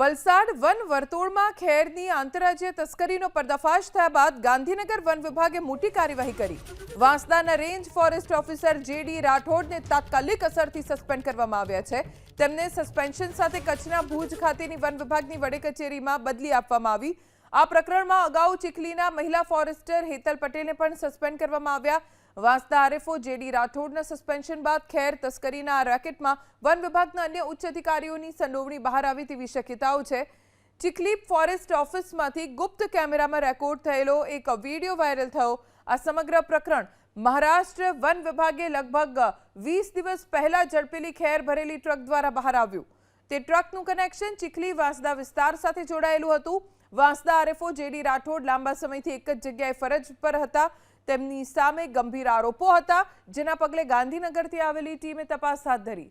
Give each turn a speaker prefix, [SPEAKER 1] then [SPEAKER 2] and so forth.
[SPEAKER 1] Valsad one વર્તુળમાં ખેરની આંતરરાજ્ય તસ્કરીનો પર્દાફાશ થયા બાદ ગાંધીનગર વન વિભાગે મોટી કાર્યવાહી કરી. વાંસદાના range forest officer J D રાઠોડને તાત્કાલિક અસરથી સસ્પેન્ડ કરવામાં આવ્યા છે. તેમને સસ્પેન્શન સાથે કચ્છના ભુજ ખાતેની વન વિભાગની વડે કચેરીમાં બદલી આપવામાં આવી. આ પ્રકરણમાં અગાઉ ચીખલીના મહિલા ફોરેસ્ટર હેતલ પટેલને પણ સસ્પેન્ડ કરવામાં આવ્યા. વાંસદા આરએફઓ જેડી રાઠોડના સસ્પેન્શન બાદ ખેર તસ્કરીના આ રેકેટમાં વન વિભાગના અન્ય ઉચ્ચ અધિકારીઓની સંડોવણી બહાર આવી તેવી શક્યતાઓ છે. ચીખલી ફોરેસ્ટ ઓફિસમાંથી ગુપ્ત કેમેરામાં રેકોર્ડ થયેલો એક વીડિયો વાયરલ થયો. આ સમગ્ર પ્રકરણ મહારાષ્ટ્ર વન વિભાગે લગભગ વીસ દિવસ પહેલા ઝડપેલી ખેર ભરેલી ટ્રક દ્વારા બહાર આવ્યું. તે ટ્રકનું કનેક્શન ચીખલી વાંસદા વિસ્તાર સાથે જોડાયેલું હતું. વાંસદા આરએફઓ જેડી રાઠોડ લાંબા સમયથી એક જ જગ્યાએ ફરજ પર હતા. તેમની સામે ગંભીર આરોપો હતા, જેના પગલે ગાંધીનગરથી આવેલી ટીમે તપાસ હાથ ધરી.